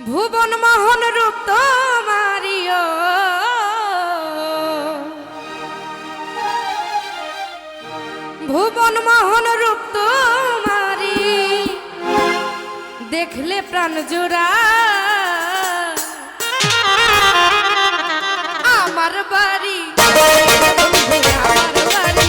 ভুবন মোহন রূপ তোমারিও। ভুবন মোহন রূপ তোমারি, দেখলে প্রাণ জোড়া। আমার বাড়ি আমার বাড়ি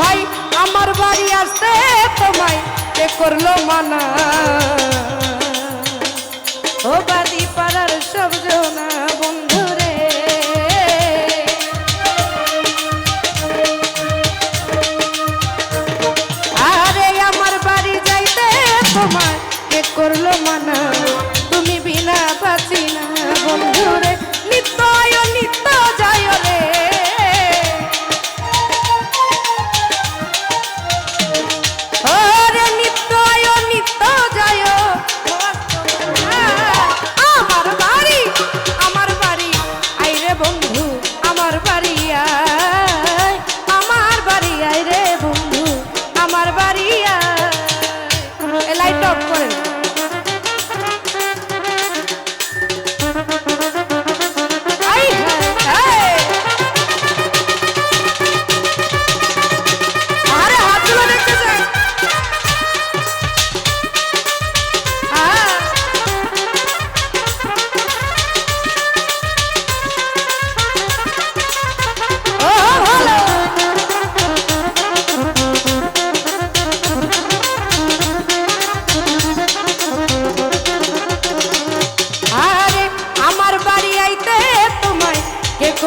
ভাই আমার বাড়ি আসতে তোমায় করল মানা। ও বাদী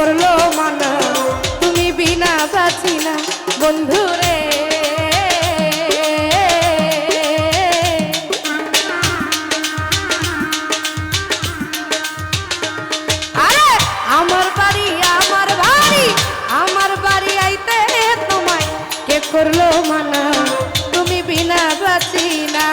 করল মানা। তুমি বিনা বাঁচি না আমার বাড়ি আমার বাড়ি আমার বাড়ি আইতে তোমায় কে করল মানা? তুমি বিনা বাঁচি না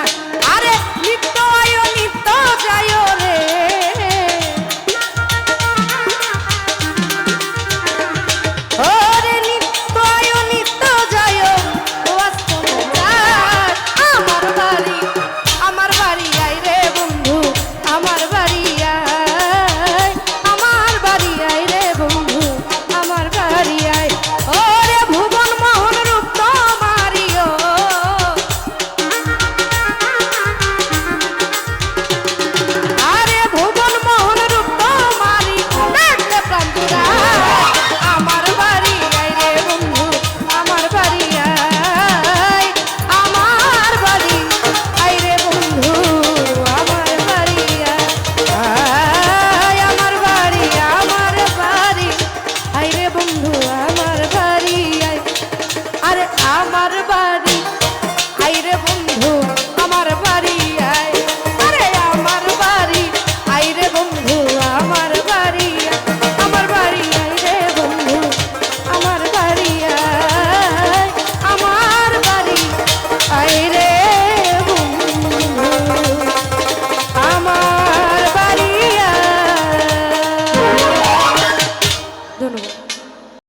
আমার বাড়ি